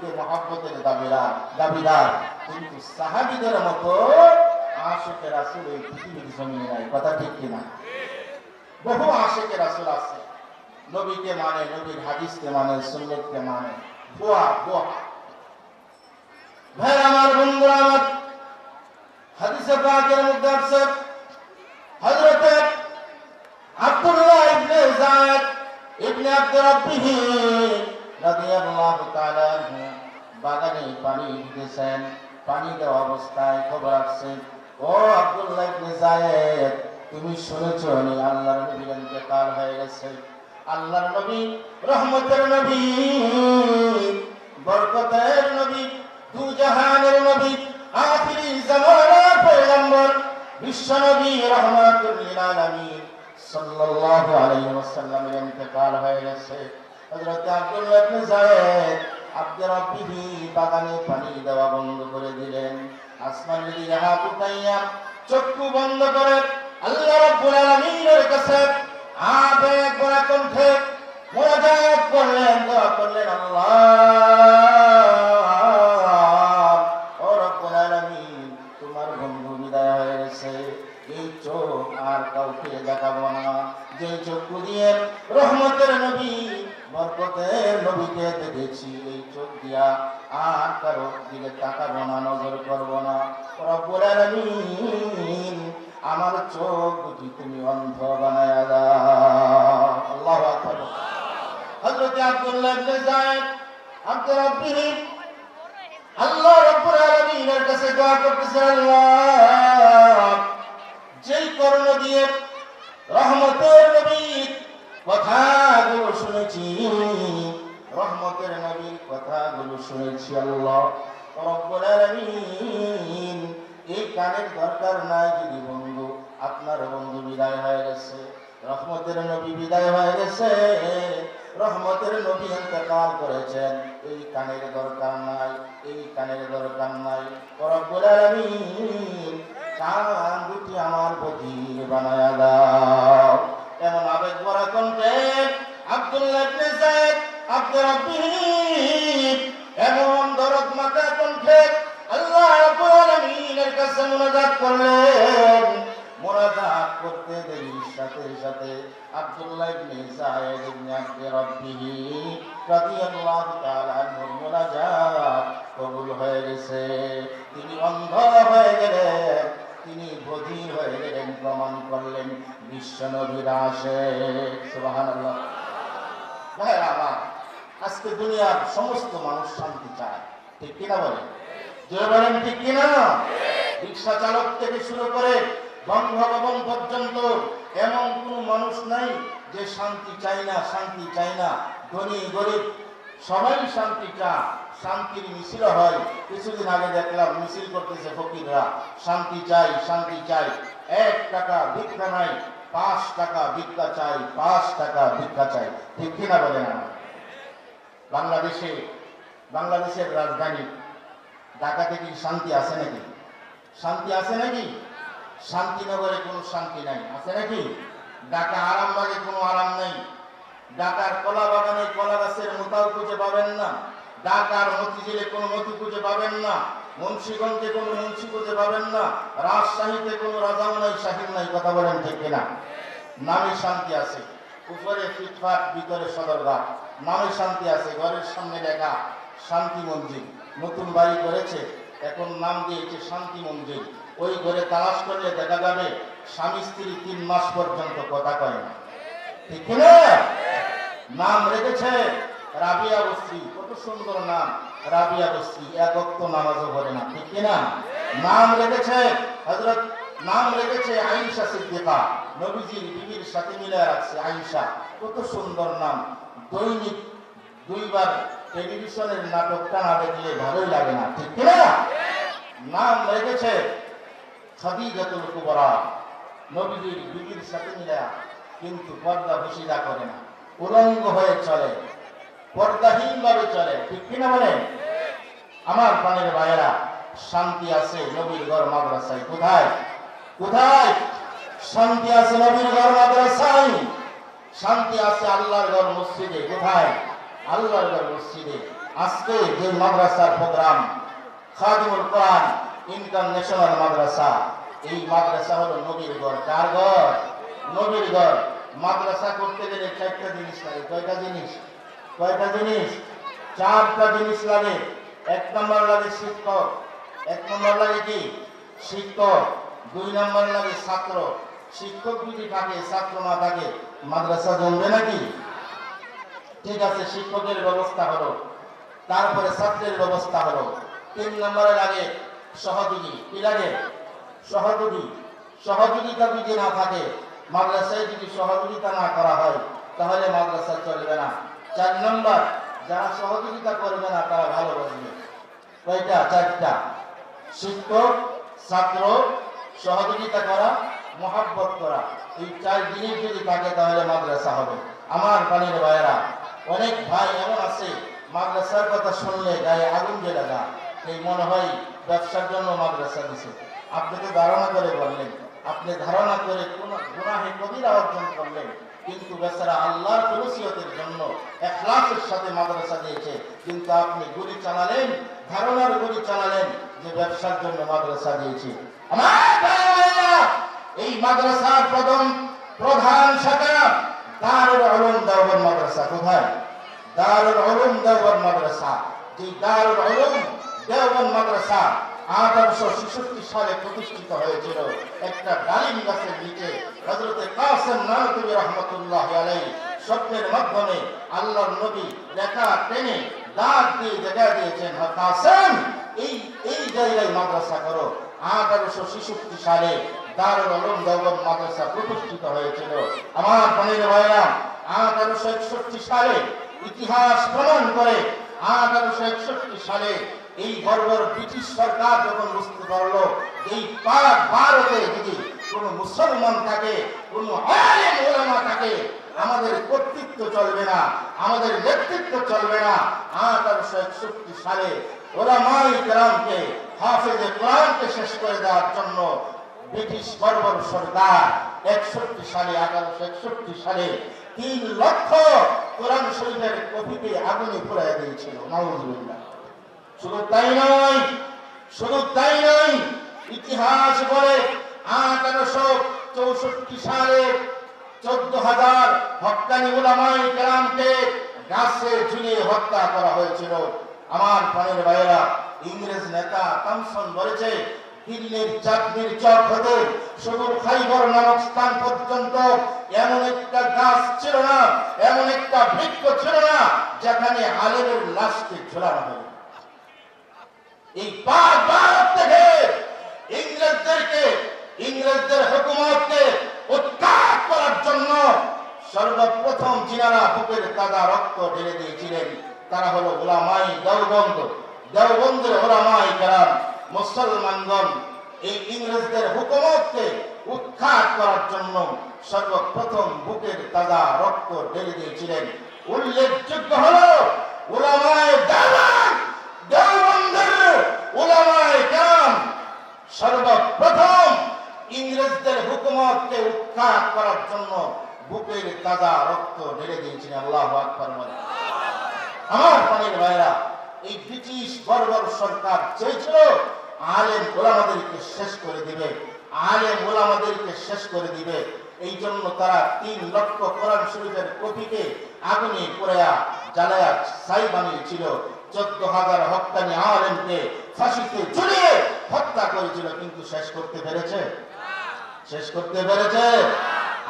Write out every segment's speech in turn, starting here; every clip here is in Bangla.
যুগে মহাব্বতের দাবিদার দাবিদার কিন্তু সাহাবিদের মতো আশেকে রাসুল এই পৃথিবীর জমিনে নাই কথা ঠিক কিনা? বহু আশেকে রাসুল আছে। নবীকে মানে নবীর হাদিসকে মানে সুন্নতকে মানে। বোয়া বোয়া ভাই আমার বন্ধুরা আমার, হাদিসে পাকের মধ্যে আছে, হযরতে আব্দুল্লাহ ইবনে যায়েদ ইবনে আব্দ রাব্বিহ রাদিয়াল্লাহু তাআলা বাগানে পানি দিতেছেন। পানি অবস্থায় খবর আসছে, ও আব্দুল্লাহ ইবনে যায়েদ, তুমি শুনেছ আমি আল্লাহর নবীর ইন্তেকাল হয়ে গেছে। আল্লাহর নবী, রহমতের নবী আল্লাহ রাব্বুল আলামিনের কাছে আবেগ ভরা কণ্ঠে মোনাজাত করলেন, দোয়া করলেন, আল্লাহ, ও রব্বুল আলামিন, তোমার বন্ধু বিদায় হয়ে গেছে। এই চোখ আর কাউকে দেখাবো না। যে চক্ষু দিয়ে রহমতের নবী, বরকতের নবীকে দেখেছি, এই চোখ দিয়া আর কারও দিকে তাকাবো না, নজর করব না। রব্বুল আলামিন আমার চোখ দুটি তুমি অন্ধ বানায় দাও। আল্লাহু হযরত আব্দুল্লাহ ইবনে যায়েদ আব্দুর রাব্বিহি আল্লাহ রাব্বুল আলামিনের কাছে দোয়া করতেছেন আল্লাহ করেছেন, এই কানের দরকার নাই, এই কানের দরকার নাই। কান দুটি আমার বধির বানায়া দাও। এমন আবেগ ভরা কণ্ঠে আব্দুল্লাহ যায়েদ এমন দরদ মাথা কণ্ঠে আল্লাহ মুনাজাত করলেন। মুনাজাত করতে দেরি, সাথে সাথে আব্দুল্লাহ গেছে। তিনি অন্ধ হয়ে গেলেন, তিনি বধির হয়ে গেলেন, প্রমাণ করলেন বিশ্ব নবীর আসে আজকে দুনিয়ার সমস্ত মানুষ শান্তি চায়, ঠিক কিনা বলেন? বলেন, ঠিক কিনা? রিক্সা চালক থেকে শুরু করে বন্ধ বঙ্গভবন পর্যন্ত এমন কোন মানুষ নাই যে শান্তি চাই না, শান্তি চাই না। ধনী, গরিব, সবাই শান্তি চায়। শান্তির মিছিল হয়। কিছুদিন আগে দেখলাম মিছিল করতেছে ফকিররা। শান্তি চাই শান্তি চাই। এক টাকা ভিক্ষা নাই, পাঁচ টাকা ভিক্ষা চাই, পাঁচ টাকা ভিক্ষা চাই। ঠিক কিনা বলেন আমার? বাংলাদেশে, বাংলাদেশের রাজধানী ঢাকাতে কি শান্তি আছে নাকি? শান্তি আছে নাকি? শান্তিনগরে কোনো শান্তি নাই। আছে নাকি? ঢাকা আরামবাগে কোনো আরাম নেই। ঢাকার কলা বাগানে কলা গাছের মোতাল খুঁজে পাবেন না। ঢাকার মতিঝিলে কোনো মতি খুঁজে পাবেন না। মুন্সীগঞ্জে কোনো মুন্সি খুঁজে পাবেন না। রাজশাহীতে কোনো রাজাও নাই শাহিন নাই, কথা বলেন ঠিক কিনা? নামে শান্তি আছে। উপরে ফিটফাট, ভিতরে সদরঘাট। নামে শান্তি আছে। ঘরের সামনে লেখা, শান্তি মন্দির। নতুন বাড়ি করেছে। এখন নাম দিয়েছে শান্তি মন্দির। ওই ঘরে তালাশ করলে দেখা যাবে স্বামী, স্ত্রী তিন মাস পর্যন্ত কথা কয় না। ঠিক না নাম রেখেছে রাবিয়া বস্তি কত সুন্দর নাম, রাবিয়া বস্তি এক অক্ত নামাজও পড়ে না। ঠিক না নাম রেখেছে হজরত নাম রেখেছে আয়েশা সিদ্দিকা। নবীজির বিবির সাথে মিলে রাখছে আয়েশা। কত সুন্দর নাম। দৈনিক দুইবার টেলিভিশনের নাটকটা না দেখলে ভালোই লাগে না। ঠিক না নাম রেখেছে খাদিজাতুল কুবরা। নবীজির বিবির সাথে মিলে কিন্তু পর্দা ভুসিদা করে না। উলঙ্গ হয়ে চলে পর্দাহীন ভাবে চলে, ঠিক কিনা বলেন? আমার প্রাণের ভাইয়েরা, শান্তি আছে নবীর ঘর মাদ্রাসায়। কোথায়? কোথায়? শান্তি আছে নবীর ঘর মাদ্রাসায়। শান্তি আছে আল্লাহর ঘর মসজিদে। কোথায়? আল্লাহর ঘর মসজিদে। আজকে যে মাদ্রাসার প্রোগ্রাম, খাদিমুল কোরআন ইন্টারন্যাশনাল মাদ্রাসা। এই মাদ্রাসা হলো নবীর ঘর। কার ঘর? নবীর ঘর। মাদ্রাসা করতে গেলে চারটা জিনিস লাগে। কয়টা জিনিস? কয়টা জিনিস? চারটা জিনিস লাগে। এক নম্বর লাগে শিক্ষক। এক নম্বর লাগে কি? শিক্ষক। দুই নম্বর লাগে ছাত্র। শিক্ষক যদি থাকে, ছাত্র না থাকে, মাদ্রাসা জমবে নাকি? ঠিক আছে, শিক্ষকের ব্যবস্থা হলো। তারপরে ছাত্রের ব্যবস্থা হলো। তিন নম্বরে লাগে সহযোগী। কি লাগে? সহযোগী। সহযোগিতা যদি না থাকে, মাদ্রাসায় যদি সহযোগিতা না করা হয়, তাহলে মাদ্রাসা চলবে না। চার নম্বর, যারা সহযোগিতা করবে না, তারা ভালোবাসবে কয়টা? চারটা। শিক্ষক, ছাত্র, সহযোগিতা করা, মহাব্বত করা। এই চার জিনিস যদি থাকে, তাহলে মাদ্রাসা হবে। আমার পানির ভাইয়েরা, অনেক ভাই এমন আছে, মাদ্রাসার কথা শুনলে গায়ে আগুন জ্বলে গা এই মনে হয় ব্যবসার জন্য মাদ্রাসা দিছে আপনি তো ধারণা করে বললেন, আপনি ধারণা করে কোন গুনাহে কবিরা অর্জন করলেন, কিন্তু বেচারা আল্লাহর ফলসিয়তের জন্য এখলাসের সাথে মাদ্রাসা দিয়েছে কিন্তু আপনি গুলি চালালেন, ধারণার গুলি চালালেন যে ব্যবসার জন্য মাদ্রাসা দিয়েছি আমার এই মাদ্রাসার প্রথম প্রধান শাখা দারুল উলুম দেওবন্দ মাদ্রাসা। কোথায়? দারুল উলুম দেওবন্দ মাদ্রাসা। যে দারুল উলুম দেওবন্দ মাদ্রাসা আঠারোশো ছেষট্টি সালে প্রতিষ্ঠিত হয়েছিল। একটা ডালিম গাছের নিচে হজরতে কাসেম নানকবি রহমতুল্লাহ আলাই স্বপ্নের মাধ্যমে আল্লাহর নবী লেখা টেনে দাগ দিয়ে দেখা দিয়েছেন হ্যাঁ, কাসেম এই এই জায়গায় মাদ্রাসা করো। আঠারোশো ছেষট্টি সালে দারুল উলুম দেওবন্দ মাদ্রাসা প্রতিষ্ঠিত হয়েছিল। আমার পানির ভাইরা আঠারোশো একষট্টি সালে ইতিহাস প্রমাণ করে আঠারোশো একষট্টি সালে এই বর্বর ব্রিটিশ সরকার যখন বুঝতে পারল এই ভারতে যদি কোন মুসলমান থাকে, কোন থাকে, আমাদের কর্তৃত্ব চলবে না, আমাদের নেতৃত্ব চলবে না। আঠারোশো একষট্টি সালে ওলামাই কেরামকে, হাফেজে কোরআনকে শেষ করে দেওয়ার জন্য ব্রিটিশ বর্বর সরকার একষট্টি সালে, আঠারোশো একষট্টি সালে তিন লক্ষ কোরআন শরীফের কপিতে আগুনে পুরাই দিয়েছিল। নওয়াজুবিল্লাহ শুধু তাই নয়, শুধু তাই নয়, ইতিহাস বলে আঠারোশো চৌষট্টি সালে চোদ্দ হাজার হকানি উলামাই কেরামকে গাছে ঝুলিয়ে হত্যা করা হয়েছিল। আমার প্রাণের ভাইয়েরা, ইংরেজ নেতা থমসন বলেছে, দিল্লির চাঁদনির চক হতে শুধু খাইবর নামক স্থান পর্যন্ত এমন একটা গাছ ছিল না, এমন একটা বৃক্ষ ছিল না, যেখানে আলেমের লাশকে ঝোলানো হয় এই ভারত থেকে ইংরেজদেরকে, ইংরেজদের হুকুমতকে উৎখাত করার জন্য সর্বপ্রথম বুকের রক্ত ঢেলে দিয়েছিলেন। তারা হলো ওলামাই দেওবন্দ। দেওবন্দের ওলামাই কারাম, মুসলমানগণ, এই ইংরেজদের হুকুমতকে উৎখাত করার জন্য সর্বপ্রথম বুকের তাজা রক্ত ঢেলে দিয়েছিলেন। উল্লেখযোগ্য হলো ওলামায় দেওয়ান দেওবন্দের ওলামায় কারাম সর্বপ্রথম ইংরেজদের হুকুমতকে উৎখাত করার জন্য বুকের তাজা রক্ত ঢেলে দিয়েছিলেন আল্লাহ আকবর আমার পানির ভাইরা, এই ব্রিটিশ বর্বর সরকার চেয়েছিল আলেম ওলামাদেরকে শেষ করে দিবে, আলেম ওলামাদেরকে শেষ করে দিবে। এই জন্য তারা তিন লক্ষ কোরআন শরীফের কপিকে আগুনে পোড়ায়া জ্বালায়া ছাই বানিয়েছিল। চোদ্দ হাজার হত্যানি আলেমকে ফাঁসিতে ঝুলিয়ে হত্যা করেছিল, কিন্তু শেষ করতে পেরেছে। শেষ করতে পেরেছে।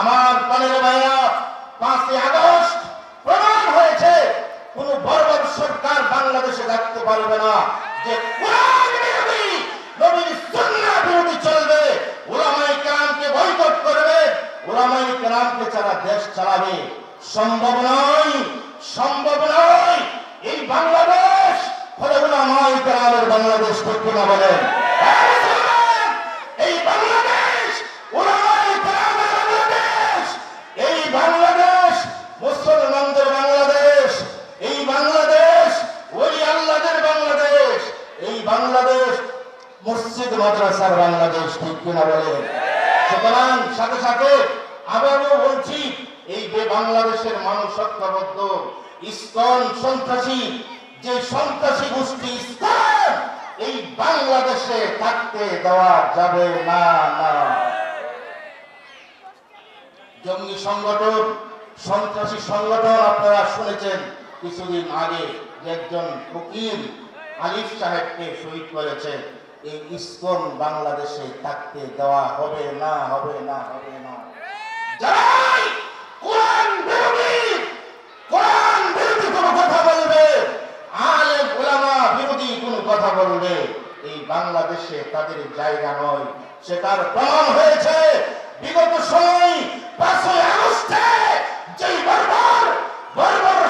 আমার পানির ভাইয়া পাঁচই আগস্ট প্রমাণ হয়েছে, কোন বর্বর সরকার বাংলাদেশে থাকতে পারবে না যে বাংলাদেশ করতে না বলেন এই মুসলমান, এই বাংলাদেশ ওলামাই কেরামের বাংলাদেশ এই বাংলাদেশ মুসলমানদের বাংলাদেশ এই বাংলাদেশ ওই আল্লাহদের বাংলাদেশ এই বাংলাদেশ মসজিদ মাদ্রাসার বাংলাদেশ ঠিক কিনা বলেন সুতরাং সাথে সাথে আবারও বলছি এই যে বাংলাদেশের মানুষ ঐক্যবদ্ধ ইস্কন সন্ত্রাসী যে সন্ত্রাসী গোষ্ঠী ইসলাম এই বাংলাদেশে থাকতে দেওয়া যাবে, না না। জঙ্গি সংগঠন, সন্ত্রাসী সংগঠন, আপনারা শুনেছেন কিছুদিন আগে একজন ফকির আলিফ সাহেবকে শহীদ করেছে। এই ইসকন বাংলাদেশে থাকতে দেওয়া হবে না হবে না হবে না। কথা বলবে, আলেম, ওলামা বিরোধী কোনো কথা বলবে। বাংলাদেশে তাদের জায়গা নয়। সেটার প্রমাণ হয়েছে। বিগত সময়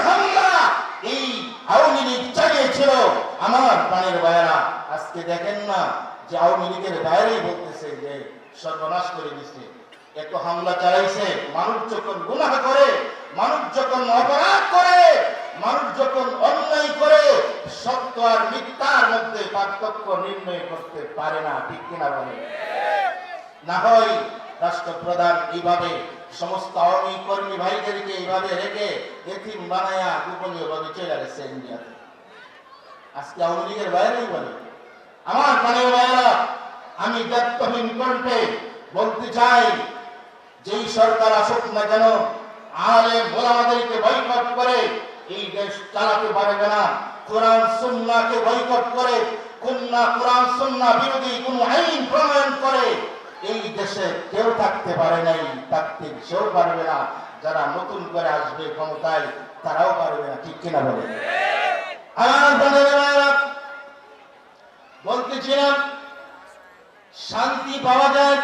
হামলা এই আমার ভাইয়েরা, আজকে দেখেন না যে বাইরেই করে এত হামলা চালাইছে, মানুষ যখন করে, মানুষ যখন অপরাধ করে মানুষ যখন অন্যায় করে, সত্য আর মিথ্যার মধ্যে পার্থক্য নির্ণয় করতে পারে না, ঠিক কিনা বলে না হয় রাষ্ট্রপ্রধান এইভাবে সমস্ত আওয়ামী কর্মী ভাইদেরকে এইভাবে রেখে এথিম বানায়া গোপনীয় ভাবে চলে গেছে ইন্ডিয়াতে। আজকে আওয়ামী লীগের বাইরেই বলে, আমার মানে আমি দায়িত্বহীন কণ্ঠে বলতে চাই, যেই সরকার আসুক না কেন আলে মোলামাদেরকে বয়কট করে এই দেশ চালাতে পারবে না কোরআন সুন্নাহকে বয়কট করে। কোরআন সুন্নাহ বিরোধী কোন আইন প্রণয়ন করে। এই দেশে কেউ থাকতে পারে নাই থাকতে সেও পারবে না। যারা নতুন করে আসবে ক্ষমতায়, তারাও পারবে না। ঠিক কিনা বলে বলতেছিলাম শান্তি পাওয়া যায়।